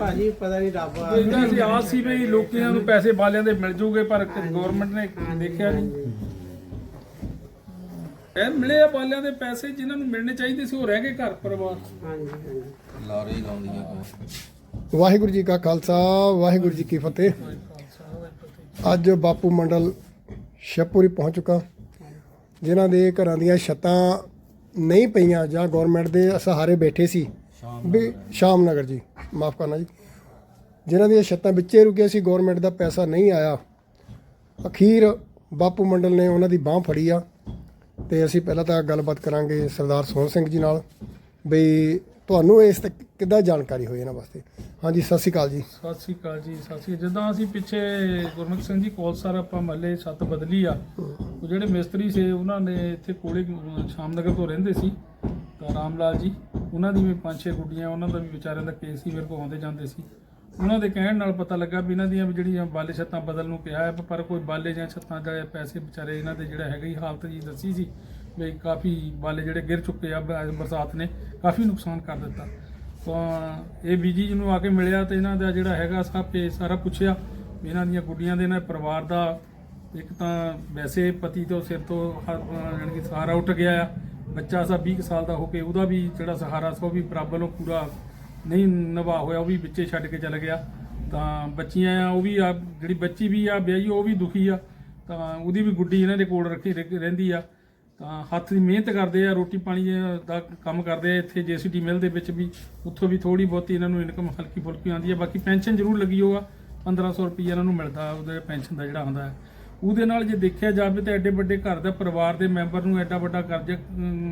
ਭਾਜੀ ਪਤਾ ਨਹੀਂ ਰੱਬ ਆ। ਇਹਨਾਂ ਸੀ ਆਸ ਸੀ ਵੀ ਲੋਕਾਂ ਨੂੰ ਪੈਸੇ ਬਾਲਿਆਂ ਦੇ ਮਿਲ ਜੂਗੇ ਪਰ ਗਵਰਨਮੈਂਟ ਨੇ ਦੇਖਿਆ ਨਹੀਂ। ਇਹ ਮਿਲੇ ਆ ਬਾਲਿਆਂ ਦੇ ਪੈਸੇ ਜਿਨ੍ਹਾਂ ਨੂੰ ਮਿਲਣੇ ਚਾਹੀਦੇ ਸੀ ਉਹ ਰਹਿ ਗਏ ਘਰ ਪਰਿਵਾਰ। ਹਾਂਜੀ ਹਾਂਜੀ। ਲਾਰੇ ਹੀ ਲਾਉਂਦੀਆਂ ਪਈਆਂ। ਵਾਹਿਗੁਰੂ ਜੀ ਕਾ ਖਾਲਸਾ ਵਾਹਿਗੁਰੂ ਜੀ ਕੀ ਫਤਿਹ। ਅੱਜ ਬਾਪੂ ਮੰਡਲ ਸ਼ਪੂਰੀ ਪਹੁੰਚ ਚੁੱਕਾ। ਜਿਨ੍ਹਾਂ ਦੇ ਘਰਾਂ ਦੀਆਂ ਛੱਤਾਂ ਨਹੀਂ ਪਈਆਂ ਜਾਂ ਗਵਰਨਮੈਂਟ ਦੇ ਸਹਾਰੇ ਬੈਠੇ ਸੀ। ਵੀ ਸ਼ਾਮ ਨਗਰ ਜੀ। ਮਾਫ ਕਰਨਾ ਜੀ। ਜਿਨ੍ਹਾਂ ਦੀਆਂ ਛੱਤਾਂ ਵਿੱਚੇ ਰੁਕੇ ਸੀ ਗਵਰਨਮੈਂਟ ਦਾ ਪੈਸਾ ਨਹੀਂ ਆਇਆ। ਅਖੀਰ ਬਾਪੂ ਮੰਡਲ ਨੇ ਉਹਨਾਂ ਦੀ ਬਾਹ ਫੜੀ ਆ। ਤੇ ਅਸੀਂ ਪਹਿਲਾਂ ਤਾਂ ਗੱਲਬਾਤ ਕਰਾਂਗੇ ਸਰਦਾਰ ਸੋਹਣ ਸਿੰਘ ਜੀ ਨਾਲ। ਬਈ ਤੁਹਾਨੂੰ ਇਸ 'ਤੇ ਕਿੱਦਾਂ ਜਾਣਕਾਰੀ ਹੋਈ ਇਹਨਾਂ ਵਾਸਤੇ? ਹਾਂਜੀ ਸਤਿ ਸ਼੍ਰੀ ਅਕਾਲ ਜੀ। ਸਤਿ ਸ੍ਰੀ ਅਕਾਲ ਜੀ ਸਤਿ ਸ੍ਰੀ ਅਕਾਲ। ਜਿੱਦਾਂ ਅਸੀਂ ਪਿੱਛੇ ਗੁਰਮੁਖ ਸਿੰਘ ਜੀ ਕੋਲ ਸਰ ਆਪਾਂ ਮਹੱਲੇ ਛੱਤ ਬਦਲੀ ਆ। ਉਹ ਜਿਹੜੇ ਮਿਸਤਰੀ ਸੀ ਉਹਨਾਂ ਨੇ ਇੱਥੇ ਕੋਲੇ ਅਹ, ਸ਼ਾਮਨਗਰ ਤੋਂ ਰਹਿੰਦੇ ਸੀ ਤਾਂ ਰਾਮ ਲਾਲ ਜੀ। ਉਹਨਾਂ ਦੀ ਵੀ ਪੰਜ ਛੇ ਗੁੱਡੀਆਂ, ਉਹਨਾਂ ਦਾ ਵੀ ਵਿਚਾਰਿਆਂ ਦਾ ਕੇਸ ਸੀ ਮੇਰੇ ਕੋਲ ਆਉਂਦੇ ਜਾਂਦੇ ਸੀ। ਉਹਨਾਂ ਦੇ ਕਹਿਣ ਨਾਲ ਪਤਾ ਲੱਗਾ ਵੀ ਇਹਨਾਂ ਦੀਆਂ ਵੀ ਜਿਹੜੀਆਂ ਬਾਲੇ ਛੱਤਾਂ ਬਦਲ ਨੂੰ ਕਿਹਾ ਹੈ, ਪਰ ਕੋਈ ਬਾਲੇ ਜਾਂ ਛੱਤਾਂ ਦਾ ਪੈਸੇ ਵਿਚਾਰੇ ਇਹਨਾਂ ਦੇ ਜਿਹੜਾ ਹੈਗਾ ਹੀ ਹਾਲਤ ਜੀ ਦੱਸੀ ਸੀ ਵੀ ਕਾਫੀ ਬਾਲੇ ਜਿਹੜੇ ਗਿਰ ਚੁੱਕੇ ਆ ਬਰਸਾਤ ਨੇ, ਕਾਫੀ ਨੁਕਸਾਨ ਕਰ ਦਿੱਤਾ। ਤਾਂ ਇਹ ਬੀਜੀ ਜੀ ਨੂੰ ਆ ਕੇ ਮਿਲਿਆ ਤੇ ਇਹਨਾਂ ਦਾ ਜਿਹੜਾ ਹੈਗਾ ਸਭ ਇਹ ਸਾਰਾ ਪੁੱਛਿਆ ਵੀ ਇਹਨਾਂ ਦੀਆਂ ਗੁੱਡੀਆਂ ਦੇ ਇਹਨਾਂ ਪਰਿਵਾਰ ਦਾ ਇੱਕ ਤਾਂ ਵੈਸੇ ਪਤੀ ਤੋਂ ਸਿਰ ਤੋਂ ਹ- ਜਾਣੀ ਕਿ ਸਹਾਰਾ ਉੱਠ ਗਿਆ ਆ। ਬੱਚਾ ਸਾ 20 ਕੁ ਸਾਲ ਦਾ ਹੋ ਕੇ ਉਹਦਾ ਵੀ ਜਿਹੜਾ ਸਹਾਰਾ ਸੀ ਉਹ ਵੀ ਬਰਾਬਰ ਨੂੰ ਪੂਰਾ ਨਹੀਂ ਨਿਭਾ ਹੋਇਆ, ਉਹ ਵੀ ਵਿੱਚੇ ਛੱਡ ਕੇ ਚਲ ਗਿਆ। ਤਾਂ ਬੱਚੀਆਂ ਆ, ਉਹ ਵੀ ਆ, ਜਿਹੜੀ ਬੱਚੀ ਵੀ ਆ, ਵਿਆਹੀ ਉਹ ਵੀ ਦੁਖੀ ਆ। ਤਾਂ ਉਹਦੀ ਵੀ ਗੁੱਡੀ ਇਹਨਾਂ ਦੇ ਕੋਲ ਰੱਖੀ ਰਹਿੰਦੀ ਆ। ਤਾਂ ਹੱਥ ਦੀ ਮਿਹਨਤ ਕਰਦੇ ਆ, ਰੋਟੀ ਪਾਣੀ ਦਾ ਕੰਮ ਕਰਦੇ ਆ, ਇੱਥੇ ਜੀਸੀਟੀ ਮਿਲ ਦੇ ਵਿੱਚ ਵੀ, ਉੱਥੋਂ ਵੀ ਥੋੜੀ ਬਹੁਤੀ ਇਹਨਾਂ ਨੂੰ ਇਨਕਮ ਹਲਕੀ ਫੁਲਕੀ ਆਉਂਦੀ ਆ। ਬਾਕੀ ਪੈਨਸ਼ਨ ਜ਼ਰੂਰ ਲੱਗੀ ਹੋਆ 1500 ਰੁਪਏ ਇਹਨਾਂ ਨੂੰ ਮਿਲਦਾ, ਉਹਦੇ ਪੈਨਸ਼ਨ ਦਾ ਜਿਹੜਾ ਹੁੰਦਾ। ਹੈ ਉਹਦੇ ਨਾਲ ਜੇ ਦੇਖਿਆ ਜਾਵੇ ਤਾਂ ਐਡੇ ਵੱਡੇ ਘਰ ਦਾ ਪਰਿਵਾਰ ਦੇ ਮੈਂਬਰ ਨੂੰ ਐਡਾ ਵੱਡਾ ਕਰਜ਼ਾ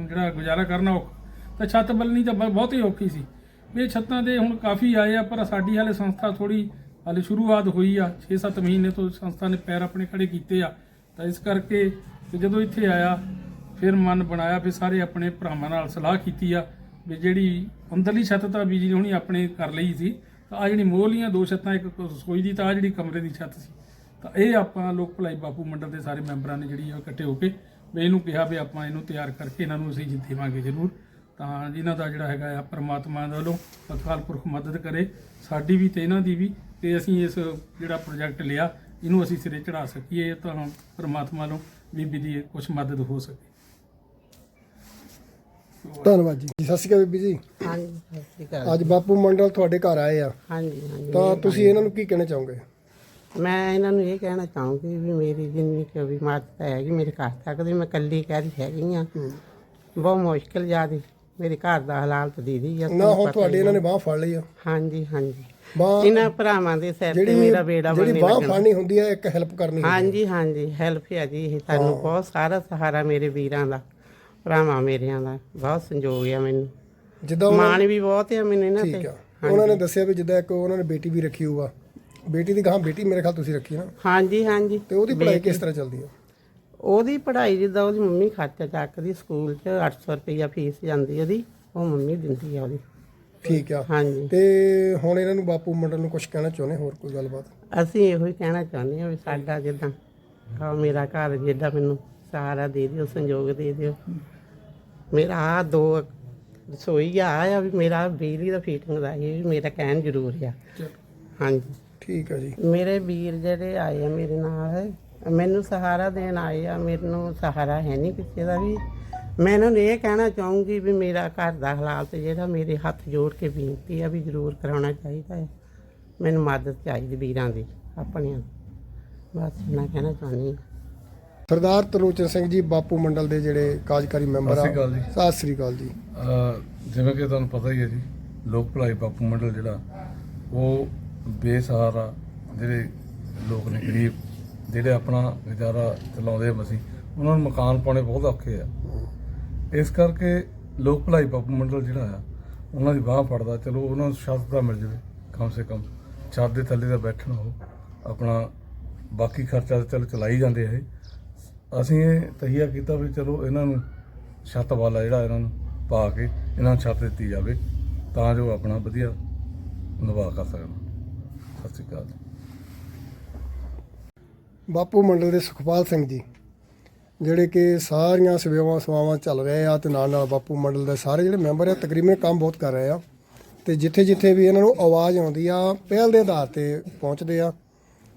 ਜਿਹੜਾ ਗੁਜ਼ਾਰਾ ਕਰਨਾ ਔਖਾ। ਤਾਂ ਛੱਤ ਬਲਣੀ ਤਾਂ ਬ- ਬਹੁਤ ਹੀ ਔਖੀ ਸੀ। ਇਹ ਛੱਤਾਂ ਦੇ ਹੁਣ ਕਾਫੀ ਆਏ ਆ, ਪਰ ਸਾਡੀ ਹਾਲੇ ਸੰਸਥਾ ਥੋੜੀ ਹਾਲੇ ਸ਼ੁਰੂਆਤ ਹੋਈ ਆ। 6-7 ਮਹੀਨੇ ਤੋਂ ਸੰਸਥਾ ਨੇ ਪੈਰ ਆਪਣੇ ਖੜੇ ਕੀਤੇ ਆ। ਤਾਂ ਇਸ ਕਰਕੇ ਤੇ ਜਦੋਂ ਇੱਥੇ ਆਇਆ, ਫਿਰ ਮਨ ਬਣਾਇਆ ਫਿਰ ਸਾਰੇ ਆਪਣੇ ਭਰਾਵਾਂ ਨਾਲ ਸਲਾਹ ਕੀਤੀ ਆ ਵੀ ਜਿਹੜੀ ਅੰਦਰਲੀ ਛੱਤ ਤਾਂ ਬੀਜੀ ਹੋਣੀ ਆਪਣੇ ਕਰ ਲਈ ਸੀ, ਤਾਂ ਆ ਜਿਹੜੀ ਮੋਹਲੀਆਂ ਦੋ ਛੱਤਾਂ, ਇੱਕ ਰਸੋਈ ਦੀ, ਤਾਂ ਆ ਜਿਹੜੀ ਕਮਰੇ ਦੀ ਛੱਤ ਸੀ। ਤਾਂ ਇਹ ਆਪਾਂ ਲੋਕ ਭਲਾਈ ਬਾਪੂ ਮੰਡਲ ਦੇ ਸਾਰੇ ਮੈਂਬਰਾਂ ਨੇ ਜਿਹੜੀ ਆ ਇਕੱਠੇ ਹੋ ਕੇ ਵੀ ਇਹਨੂੰ ਕਿਹਾ ਵੀ ਆਪਾਂ ਇਹਨੂੰ ਤਿਆਰ ਕਰਕੇ ਇਹਨਾਂ ਨੂੰ ਅਸੀਂ ਜਿੱਤੇਵਾਂਗੇ ਜ਼ਰੂਰ। ਤਾਂ ਜਿਨ੍ਹਾਂ ਦਾ ਜਿਹੜਾ ਹੈਗਾ ਆ ਪ੍ਰਮਾਤਮਾ ਦੇ ਵੱਲੋਂ ਅਕਾਲ ਪੁਰਖ ਮਦਦ ਕਰੇ। ਸਾਡੀ ਵੀ ਤੇ ਇਹਨਾਂ ਦੀ ਵੀ ਤੇ ਅਸੀਂ ਇਸ ਜਿਹੜਾ ਪ੍ਰੋਜੈਕਟ ਲਿਆ ਇਹਨੂੰ ਅਸੀਂ ਸਿਰੇ ਚੜਾ ਸਕੀਏ ਤਾਂ ਪ੍ਰਮਾਤਮਾ ਵੱਲੋਂ ਬੀਬੀ ਦੀ ਕੁਝ ਮਦਦ ਹੋ ਸਕੇ। ਧੰਨਵਾਦ ਜੀ। ਸਤਿ ਸ਼੍ਰੀ ਅਕਾਲ ਬੀਬੀ ਜੀ। ਹਾਂਜੀ ਸਤਿ ਸ਼੍ਰੀ ਅਕਾਲ ਅੱਜ ਬਾਪੂ ਮੰਡਲ ਤੁਹਾਡੇ ਘਰ ਆਏ ਆ। ਹਾਂਜੀ ਹਾਂਜੀ। ਤਾਂ ਤੁਸੀਂ ਇਹਨਾਂ ਨੂੰ ਕੀ ਕਹਿਣਾ ਚਾਹੋਗੇ? ਮੈਂ ਇਹਨਾਂ ਨੂੰ ਇਹ ਕਹਿਣਾ ਚਾਹੂੰਗੀ ਵੀ ਮੇਰੀ ਜਿੰਨੀ ਕਿ ਵੀ ਮਦਦ ਹੈਗੀ ਮੇਰੇ ਘਰ ਤੱਕ ਦੀ ਮੈਂ ਇਕੱਲੀ ਕਹਿ ਹੈਗੀ ਆ। ਬਹੁਤ ਮੁਸ਼ਕਿਲ ਜਿਆਦੀ ਮੇਰੇ ਘਰ ਦਾ ਹਾਲਾਤ ਦੀਦੀ ਆ ਨਾ ਹੁਣ ਤੁਹਾਡੇ ਇਹਨਾਂ ਨੇ ਬਾਹ ਫੜ ਲਈ ਆ। ਹਾਂਜੀ ਹਾਂਜੀ। ਇਹਨਾਂ ਭਰਾਵਾਂ ਦੇ ਸਿਰ ਤੇ ਜਿਹੜੀ ਮੇਰਾ ਬੇੜਾ ਜਿਹੜੀ ਬੰਨੇ ਬਾਹ ਫੜਨੀ ਹੁੰਦੀ ਹੈ ਇੱਕ ਹੈਲਪ ਕਰਨੀ ਹਾਂਜੀ ਹਾਂਜੀ ਹੈਲਪ ਹੈ ਜੀ ਇਹ ਤੁਹਾਨੂੰ ਬਹੁਤ ਸਾਰਾ ਸਹਾਰਾ ਮੇਰੇ ਵੀਰਾਂ ਦਾ ਭਰਾਵਾਂ ਮੇਰਿਆਂ ਦਾ ਬਹੁਤ ਸੰਯੋਗ ਆ ਮੈਨੂੰ। ਜਿੱਦਾਂ ਮਾਣ ਵੀ ਬਹੁਤ ਆ ਮੈਨੂੰ ਇਹਨਾਂ ਠੀਕ ਤੇ ਆ। ਉਹਨਾਂ ਨੇ ਦੱਸਿਆ ਵੀ ਜਿੱਦਾਂ ਇੱਕ ਉਹਨਾਂ ਨੇ ਬੇਟੀ ਵੀ ਰੱਖੀ ਹੋਊਗਾ ਬੇਟੀ ਦੀ ਗਾਂ ਬੇਟੀ ਮੇਰੇ ਖਿਆਲ ਤੁਸੀਂ ਰੱਖੀ ਨਾ? ਹਾਂਜੀ ਹਾਂਜੀ। ਤੇ ਉਹਦੀ ਪੜ੍ਹਾਈ ਕਿਸ ਤਰ੍ਹਾਂ ਚੱਲਦੀ ਆ ਉਹਦੀ ਪੜ੍ਹਾਈ ਜਿੱਦਾਂ ਉਹਦੀ ਮੰਮੀ ਖਰਚਾ ਚੱਕਦੀ ਸਕੂਲ 'ਚ 800 ਰੁਪਈਆ ਫੀਸ ਜਾਂਦੀ ਉਹਦੀ ਉਹ ਮੰਮੀ ਦਿੰਦੀ ਆ ਉਹਦੀ। ਠੀਕ ਆ। ਹਾਂਜੀ। ਤੇ ਹੁਣ ਇਹਨਾਂ ਨੂੰ ਬਾਪੂ ਮੰਡਲ ਨੂੰ ਕੁਝ ਕਹਿਣਾ ਚਾਹੁੰਦੇ ਹੋਰ ਕੋਈ ਗੱਲਬਾਤ? ਅਸੀਂ ਇਹੋ ਹੀ ਕਹਿਣਾ ਚਾਹੁੰਦੇ ਹਾਂ ਵੀ ਸਾਡਾ ਜਿੱਦਾਂ ਆ ਮੇਰਾ ਘਰ ਜਿੱਦਾਂ ਮੈਨੂੰ ਸਹਾਰਾ ਦੇ ਦਿਓ ਸੰਯੋਗ ਦੇ ਦਿਓ। ਮੇਰਾ ਆ ਦੋ ਰਸੋਈ ਆ ਆ ਵੀ ਮੇਰਾ ਬਿਜਲੀ ਦਾ ਫੀਟਿੰਗ ਦਾ ਇਹ ਵੀ ਮੇਰਾ ਕਹਿਣ ਜ਼ਰੂਰ ਆ। ਹਾਂਜੀ। ਠੀਕ ਆ ਜੀ। ਮੇਰੇ ਵੀਰ ਜਿਹੜੇ ਆਏ ਆ ਮੇਰੇ ਨਾਲ ਮੈਨੂੰ ਸਹਾਰਾ ਦੇਣ ਆਏ ਆ ਮੈਨੂੰ ਸਹਾਰਾ ਹੈ ਨਹੀਂ ਕਿਸੇ ਦਾ ਵੀ। ਮੈਂ ਇਹਨਾਂ ਨੂੰ ਇਹ ਕਹਿਣਾ ਚਾਹੂੰਗੀ ਵੀ ਮੇਰਾ ਘਰ ਦਾ ਹਾਲਾਤ ਜਿਹੜਾ ਮੇਰੇ ਹੱਥ ਜੋੜ ਕੇ ਬੇਨਤੀ ਆ ਵੀ ਜ਼ਰੂਰ ਕਰਾਉਣਾ ਚਾਹੀਦਾ ਹੈ। ਮੈਨੂੰ ਮਦਦ ਚਾਹੀਦੀ ਵੀਰਾਂ ਦੀ ਆਪਣਿਆਂ ਦੀ। ਬਸ ਮੈਂ ਕਹਿਣਾ ਚਾਹੁੰਦੀ ਹਾਂ। ਸਰਦਾਰ ਤਰਲੋਚਨ ਸਿੰਘ ਜੀ ਬਾਪੂ ਮੰਡਲ ਦੇ ਜਿਹੜੇ ਕਾਰਜਕਾਰੀ ਮੈਂਬਰ ਆ। ਸਤਿ ਸ਼੍ਰੀ ਅਕਾਲ ਜੀ। ਸਤਿ ਸ੍ਰੀ ਅਕਾਲ ਜੀ। ਅਹ ਜਿਵੇਂ ਕਿ ਤੁਹਾਨੂੰ ਪਤਾ ਹੀ ਹੈ ਜੀ ਲੋਕ ਭਲਾਈ ਬਾਪੂ ਮੰਡਲ ਜਿਹੜਾ ਉਹ ਬੇਸਹਾਰਾ ਜਿਹੜੇ ਲੋਕ ਨੇ, ਗਰੀਬ, ਜਿਹੜੇ ਆਪਣਾ ਗੁਜ਼ਾਰਾ ਚਲਾਉਂਦੇ ਆ ਮਸੀਂ, ਉਹਨਾਂ ਨੂੰ ਮਕਾਨ ਪਾਉਣੇ ਬਹੁਤ ਔਖੇ ਆ। ਇਸ ਕਰਕੇ ਲੋਕ ਭਲਾਈ ਬਾਪੂ ਮੰਡਲ ਜਿਹੜਾ ਆ, ਉਹਨਾਂ ਦੀ ਬਾਹ ਫੜਦਾ, ਚਲੋ ਉਹਨਾਂ ਨੂੰ ਛੱਤ ਦਾ ਮਿਲ ਜਾਵੇ, ਕਮ ਸੇ ਕਮ ਛੱਤ ਦੇ ਥੱਲੇ ਦਾ ਬੈਠਣ ਉਹ, ਆਪਣਾ ਬਾਕੀ ਖਰਚਾ ਤਾਂ ਚਲੋ ਚਲਾਈ ਜਾਂਦੇ ਆ ਇਹ। ਅਸੀਂ ਇਹ ਤਹੀਆ ਕੀਤਾ ਵੀ ਚਲੋ ਇਹਨਾਂ ਨੂੰ ਛੱਤ ਵਾਲਾ ਜਿਹੜਾ ਇਹਨਾਂ ਨੂੰ ਪਾ ਕੇ ਇਹਨਾਂ ਨੂੰ ਛੱਤ ਦਿੱਤੀ ਜਾਵੇ, ਤਾਂ ਜੋ ਆਪਣਾ ਵਧੀਆ ਨਿਵਾਹ ਕਰ ਸਕਣ। ਸਤਿ ਸ਼੍ਰੀ ਅਕਾਲ। ਬਾਪੂ ਮੰਡਲ ਦੇ ਸੁਖਪਾਲ ਸਿੰਘ ਜੀ ਜਿਹੜੇ ਕਿ ਸਾਰੀਆਂ ਸੇਵਾਵਾਂ ਸੇਵਾਵਾਂ ਚੱਲ ਰਹੇ ਆ ਤੇ ਨਾਲ ਨਾਲ ਬਾਪੂ ਮੰਡਲ ਦੇ ਸਾਰੇ ਜਿਹੜੇ ਮੈਂਬਰ ਆ ਤਕਰੀਬਨ ਕੰਮ ਬਹੁਤ ਕਰ ਰਹੇ ਆ। ਤੇ ਜਿੱਥੇ ਜਿੱਥੇ ਵੀ ਇਹਨਾਂ ਨੂੰ ਆਵਾਜ਼ ਆਉਂਦੀ ਆ ਪਹਿਲ ਦੇ ਆਧਾਰ ਤੇ ਪਹੁੰਚਦੇ ਆ।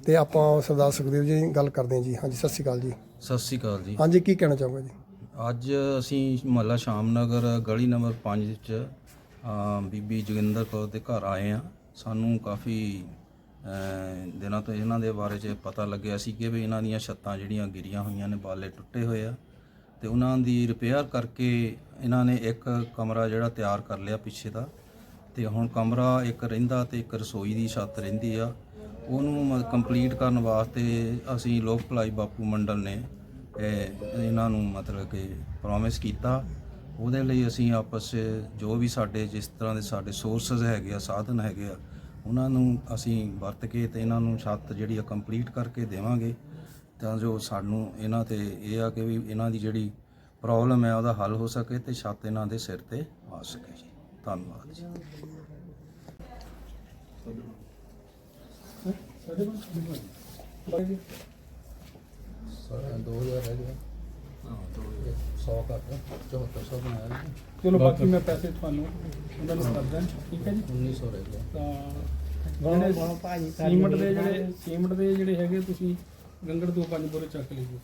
ਤੇ ਆਪਾਂ ਸਰਦਾਰ ਸੁਖਦੇਵ ਜੀ ਨਾਲ ਗੱਲ ਕਰਦੇ ਹਾਂ ਜੀ। ਹਾਂਜੀ ਸਤਿ ਸ਼੍ਰੀ ਅਕਾਲ ਜੀ। ਸਤਿ ਸ੍ਰੀ ਅਕਾਲ ਜੀ। ਹਾਂਜੀ ਕੀ ਕਹਿਣਾ ਚਾਹੋਗੇ ਜੀ? ਅੱਜ ਅਸੀਂ ਮਹੱਲਾ ਸ਼ਾਮਨਗਰ ਗਲੀ ਨੰਬਰ 5 ਚ ਅ, ਬੀਬੀ ਜੋਗਿੰਦਰ ਕੌਰ ਦੇ ਘਰ ਆਏ ਆ ਸਾਨੂੰ ਕਾਫੀ ਦਿਨਾਂ ਤੋਂ ਇਹਨਾਂ ਦੇ ਬਾਰੇ ਚ ਪਤਾ ਲੱਗਿਆ ਸੀ ਕਿ ਵੀ ਇਹਨਾਂ ਦੀਆਂ ਛੱਤਾਂ ਜਿਹੜੀਆਂ ਗਿਰੀਆਂ ਹੋਈਆਂ ਨੇ, ਬਾਲੇ ਟੁੱਟੇ ਹੋਏ ਆ। ਤੇ ਉਹਨਾਂ ਦੀ ਰਿਪੇਅਰ ਕਰਕੇ ਇਹਨਾਂ ਨੇ ਇੱਕ ਕਮਰਾ ਜਿਹੜਾ ਤਿਆਰ ਕਰ ਲਿਆ ਪਿੱਛੇ ਦਾ। ਤੇ ਹੁਣ ਕਮਰਾ ਇੱਕ ਰਹਿੰਦਾ ਤੇ ਇੱਕ ਰਸੋਈ ਦੀ ਛੱਤ ਰਹਿੰਦੀ ਆ। ਉਹਨੂੰ ਕੰਪਲੀਟ ਕਰਨ ਵਾਸਤੇ ਅਸੀਂ ਲੋਕ ਭਲਾਈ ਬਾਪੂ ਮੰਡਲ ਨੇ ਇਹਨਾਂ ਨੂੰ ਮਤਲਬ ਕਿ ਪ੍ਰੋਮਿਸ ਕੀਤਾ। ਉਹਦੇ ਲਈ ਅਸੀਂ ਆਪਸ 'ਚ ਜੋ ਵੀ ਸਾਡੇ ਜਿਸ ਤਰ੍ਹਾਂ ਦੇ ਸਾਡੇ ਸੋਰਸਸ ਹੈਗੇ ਆ, ਸਾਧਨ ਹੈਗੇ ਆ ਉਹਨਾਂ ਨੂੰ ਅਸੀਂ ਵਰਤ ਕੇ ਤੇ ਇਹਨਾਂ ਨੂੰ ਛੱਤ ਜਿਹੜੀ ਆ ਕੰਪਲੀਟ ਕਰਕੇ ਦੇਵਾਂਗੇ। ਤਾਂ ਜੋ ਸਾਨੂੰ ਇਹਨਾਂ ਤੇ ਇਹ ਆ ਕਿ ਵੀ ਇਹਨਾਂ ਦੀ ਜਿਹੜੀ ਪ੍ਰੋਬਲਮ ਹੈ ਉਹਦਾ ਹੱਲ ਹੋ ਸਕੇ ਤੇ ਛੱਤ ਇਹਨਾਂ ਦੇ ਸਿਰ ਤੇ ਆ ਸਕੇ ਜੀ। ਧੰਨਵਾਦ ਜੀ। ਚਲੋ ਬਾਕੀ ਮੈਂ ਪੈਸੇ ਤੁਹਾਨੂੰ ਉਹਨਾਂ ਨੂੰ ਕਰ ਦਾਂ ਠੀਕ ਹੈ ਜੀ? 1900 ਰਹਿ ਗਿਆ। ਤਾਂ ਜਿਹੜੇ ਸੀਮਟ ਦੇ ਜਿਹੜੇ ਸੀਮਟ ਦੇ ਜਿਹੜੇ ਹੈਗੇ ਤੁਸੀਂ ਗੰਗੜ ਤੋਂ ਪੰਜ ਬੋਰੇ ਚੱਕ ਲਿਓ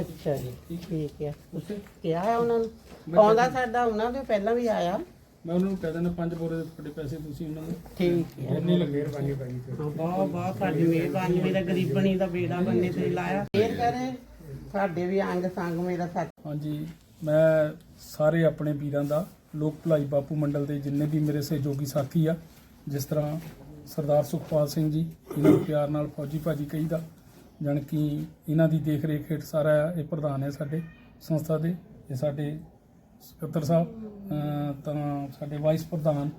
ਅੱਛਾ ਜੀ ਠੀਕ ਹੈ? ਉੱਥੇ ਕਿਹਾ ਹੈ ਉਹਨਾਂ ਨੂੰ? ਆਉਂਦਾ ਸਾਡਾ ਉਹਨਾਂ ਦੇ ਪਹਿਲਾਂ ਵੀ ਆਇਆ। ਮੈਂ ਉਹਨਾਂ ਨੂੰ ਕਹਿ ਦਿੰਦਾ ਪੰਜ ਬੋਰੇ ਦੇ ਤੁਹਾਡੇ ਪੈਸੇ ਤੁਸੀਂ ਉਹਨਾਂ ਨੂੰ ਠੀਕ ਹੈ। ਇੰਨੀ ਮਿਹਰਬਾਨੀ ਹਾਂ, ਬਹੁਤ ਬਹੁਤ ਸਾਡੀ ਮਿਹਰਬਾਨੀ ਮੇਰਾ ਗਰੀਬਣੀ ਦਾ ਬੇੜਾ ਬੰਨੇ ਤੇ ਲਾਇਆ। ਫੇਰ ਕਰੇ ਸਾਡੇ ਵੀ ਅੰਗ ਸੰਗ ਮੇਰਾ ਸੱਚ। ਹਾਂਜੀ, ਮੈਂ ਸਾਰੇ ਆਪਣੇ ਵੀਰਾਂ ਦਾ ਲੋਕ ਭਲਾਈ ਬਾਪੂ ਮੰਡਲ ਦੇ ਜਿੰਨੇ ਵੀ ਮੇਰੇ ਸਹਿਯੋਗੀ ਸਾਥੀ ਆ, ਜਿਸ ਤਰ੍ਹਾਂ ਸਰਦਾਰ ਸੁਖਪਾਲ ਸਿੰਘ ਜੀ, ਇਹਨਾਂ ਨੂੰ ਪਿਆਰ ਨਾਲ ਫੌਜੀ ਭਾਜੀ ਕਹੀਦਾ, ਜਾਣੀ ਕਿ ਇਹਨਾਂ ਦੀ ਦੇਖ ਰੇਖ ਹੇਠ ਸਾਰਾ ਇਹ ਪ੍ਰਧਾਨ ਹੈ ਸਾਡੇ ਸੰਸਥਾ ਦੇ, ਇਹ ਸਾਡੇ ਸਕੱਤਰ ਸਾਹਿਬ ਤਾਂ ਸਾਡੇ ਵਾਈਸ ਪ੍ਰਧਾਨ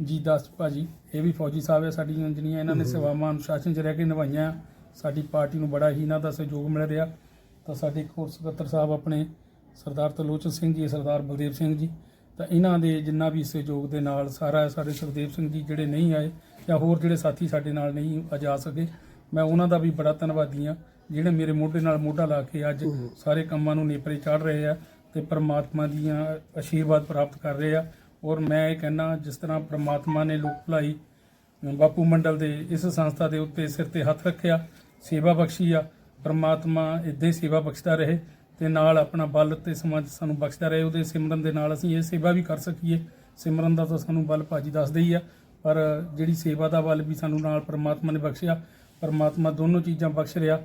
ਜੀ ਦਾਸ ਭਾਜੀ, ਇਹ ਵੀ ਫੌਜੀ ਸਾਹਿਬ ਹੈ ਸਾਡੀਆਂ, ਜਿਹੜੀਆਂ ਇਹਨਾਂ ਨੇ ਸੇਵਾਵਾਂ, ਅਨੁਸ਼ਾਸਨ ਚ ਰਹਿ ਕੇ ਨਿਭਾਈਆਂ, ਸਾਡੀ ਪਾਰਟੀ ਨੂੰ ਬੜਾ ਹੀ ਇਹਨਾਂ ਦਾ ਸਹਿਯੋਗ ਮਿਲ ਰਿਹਾ। ਤਾਂ ਸਾਡੇ ਇੱਕ ਹੋਰ ਸਕੱਤਰ ਸਾਹਿਬ ਆਪਣੇ ਸਰਦਾਰ ਤਲੋਚਨ ਸਿੰਘ ਜੀ ਸਰਦਾਰ ਬਲਦੇਵ ਸਿੰਘ ਜੀ ਤਾਂ ਇਹਨਾਂ ਦੇ ਜਿੰਨਾ ਵੀ ਸਹਿਯੋਗ ਦੇ ਨਾਲ ਸਾਰਾ ਸਾਡੇ ਸੁਖਦੇਵ ਸਿੰਘ ਜੀ ਜਿਹੜੇ ਨਹੀਂ ਆਏ ਜਾਂ ਹੋਰ ਜਿਹੜੇ ਸਾਥੀ ਸਾਡੇ ਨਾਲ ਨਹੀਂ ਆ ਸਕੇ ਮੈਂ ਉਹਨਾਂ ਦਾ ਵੀ ਬੜਾ ਧੰਨਵਾਦੀ ਹਾਂ ਜਿਹੜੇ ਮੇਰੇ ਮੋਢੇ ਨਾਲ ਮੋਢਾ ਲਾ ਕੇ ਅੱਜ ਸਾਰੇ ਕੰਮਾਂ ਨੂੰ ਨੇਪਰੇ ਚਾੜ ਰਹੇ ਆ ਤੇ ਪ੍ਰਮਾਤਮਾ ਦੀਆਂ ਆਸ਼ੀਰਵਾਦ ਪ੍ਰਾਪਤ ਕਰ ਰਹੇ ਆ। ਔਰ ਮੈਂ ਇਹ ਕਹਿਣਾ ਜਿਸ ਤਰ੍ਹਾਂ ਪ੍ਰਮਾਤਮਾ ਨੇ ਲੋਕ ਭਲਾਈ ਬਾਪੂ ਮੰਡਲ ਦੇ ਇਸ ਸੰਸਥਾ ਦੇ ਉੱਤੇ ਸਿਰ ਤੇ ਹੱਥ ਰੱਖਿਆ ਸੇਵਾ ਬਖਸ਼ੀ ਆ ਪਰਮਾਤਮਾ ਇਦਾਂ ਹੀ ਸੇਵਾ ਬਖਸ਼ਦਾ ਰਹੇ ਤੇ ਨਾਲ ਆਪਣਾ ਬਲ ਤੇ ਸਮਾਜ ਸਾਨੂੰ ਬਖਸ਼ਦਾ ਰਹੇ, ਉਹਦੇ ਸਿਮਰਨ ਦੇ ਨਾਲ ਅਸੀਂ ਇਹ ਸੇਵਾ ਵੀ ਕਰ ਸਕੀਏ। ਸਿਮਰਨ ਦਾ ਤਾਂ ਸਾਨੂੰ ਬਲ ਭਾਜੀ ਦੱਸਦੇ ਹੀ ਆ, ਪਰ ਜਿਹੜੀ ਸੇਵਾ ਦਾ ਬਲ ਵੀ ਸਾਨੂੰ ਨਾਲ ਪਰਮਾਤਮਾ ਨੇ ਬਖਸ਼ਿਆ, ਪਰਮਾਤਮਾ ਦੋਨੋਂ ਚੀਜ਼ਾਂ ਬਖਸ਼ ਰਿਹਾ,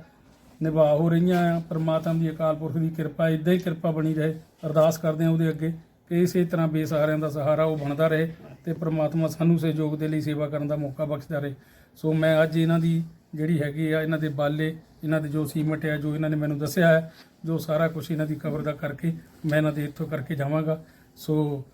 ਨਿਭਾ ਹੋ ਰਹੀਆਂ ਆ, ਪਰਮਾਤਮਾ ਦੀ ਅਕਾਲ ਪੁਰਖ ਦੀ ਕਿਰਪਾ, ਇਦਾਂ ਹੀ ਕਿਰਪਾ ਬਣੀ ਰਹੇ, ਅਰਦਾਸ ਕਰਦੇ ਆ ਉਹਦੇ ਅੱਗੇ। ਕਿ ਇਸੇ ਤਰ੍ਹਾਂ ਬੇਸਹਾਰਿਆਂ ਦਾ ਸਹਾਰਾ ਉਹ ਬਣਦਾ ਰਹੇ ਤੇ ਪ੍ਰਮਾਤਮਾ ਸਾਨੂੰ ਸਹਿਯੋਗ ਦੇ ਲਈ ਸੇਵਾ ਕਰਨ ਦਾ ਮੌਕਾ ਬਖਸ਼ਦਾ ਰਹੇ। ਸੋ ਮੈਂ ਅੱਜ ਇਹਨਾਂ ਦੀ ਜਿਹੜੀ ਹੈਗੀ ਆ, ਇਹਨਾਂ ਦੇ ਬਾਲੇ, ਇਹਨਾਂ ਦੇ ਜੋ ਸੀਮਟ ਹੈ ਜੋ ਇਹਨਾਂ ਨੇ ਮੈਨੂੰ ਦੱਸਿਆ ਹੈ, ਜੋ ਸਾਰਾ ਕੁਝ ਇਹਨਾਂ ਦੀ ਕਵਰ ਦਾ ਕਰਕੇ ਮੈਂ ਇਹਨਾਂ ਦੇ ਇੱਥੋਂ ਕਰਕੇ ਜਾਵਾਂਗਾ। ਸੋ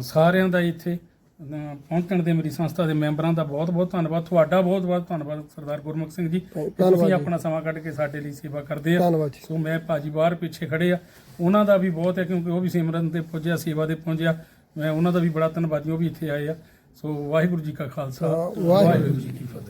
ਸਾਰਿਆਂ ਦਾ ਇੱਥੇ ਅਹ ਪਹੁੰਚਣ ਦੇ ਮੇਰੀ ਸੰਸਥਾ ਦੇ ਮੈਂਬਰਾਂ ਦਾ ਬਹੁਤ ਬਹੁਤ ਧੰਨਵਾਦ। ਤੁਹਾਡਾ ਬਹੁਤ ਬਹੁਤ ਧੰਨਵਾਦ ਸਰਦਾਰ ਗੁਰਮੁਖ ਸਿੰਘ ਜੀ। ਕਿ ਤੁਸੀਂ। ਆਪਣਾ ਸਮਾਂ ਕੱਢ ਕੇ ਸਾਡੇ ਲਈ ਸੇਵਾ ਕਰਦੇ ਆ। ਧੰਨਵਾਦ ਜੀ। ਸੋ ਮੈਂ ਭਾਜੀ ਬਾਹਰ ਪਿੱਛੇ ਖੜੇ ਆ। ਉਹਨਾਂ ਦਾ ਵੀ ਬਹੁਤ ਹੈ ਕਿਉਂਕਿ ਉਹ ਵੀ ਸਿਮਰਨ ਤੇ ਪਹੁੰਚਿਆ ਸੇਵਾ ਦੇ ਪਹੁੰਚਿਆ। ਮੈਂ ਉਹਨਾਂ ਦਾ ਵੀ ਬੜਾ ਧੰਨਵਾਦੀ ਉਹ ਵੀ ਇੱਥੇ ਆਏ ਆ। ਸੋ ਵਾਹਿਗੁਰੂ ਜੀ ਕਾ ਖਾਲਸਾ। ਵਾਹਿਗੁਰੂ ਜੀ ਕੀ ਫਤਿਹ।